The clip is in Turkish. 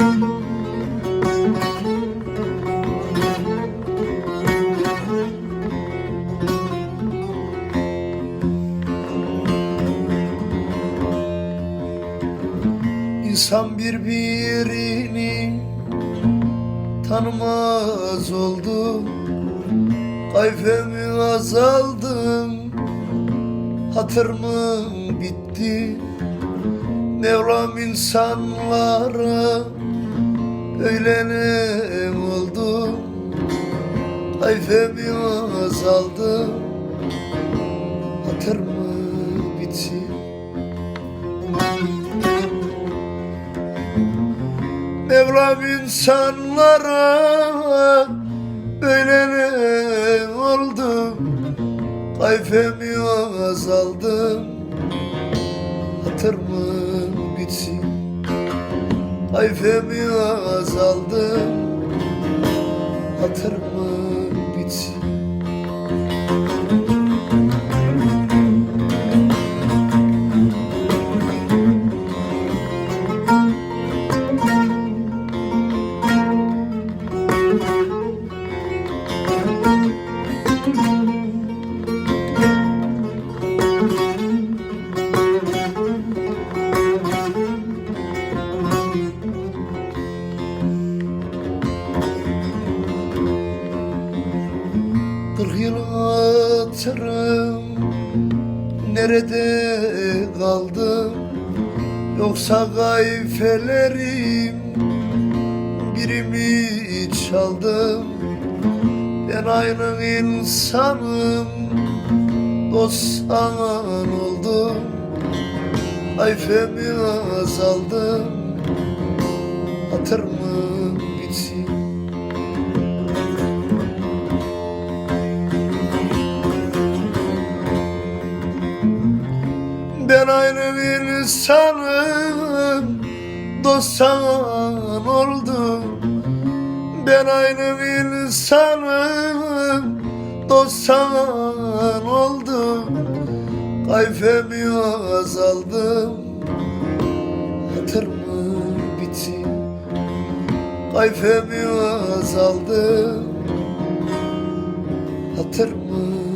İnsan birbirini tanımaz oldu. Kayfemi azaldım Hatırım bitti. Mevlam insanlara Öyle ne oldu. Kayfemi azaldı. Hatır mı bitti Mevlam insanlara Böyle ne oldu. Kayfemi azaldı. Hatır mı bitsin Kayfemi azaldı Hatır Kırk yıl hatırım. Nerede kaldı Yoksa gayfelerim Birimi çaldım? Ben aynı insanım Dostan oldum. Ayfemi azaldım. Hatır mı Ben aynı bir insanım Dostan oldum Ben aynı bir insanım Dostan oldum Kayfemi azaldım. Hatır mı bitti? Kayfemi azaldım. Hatır mı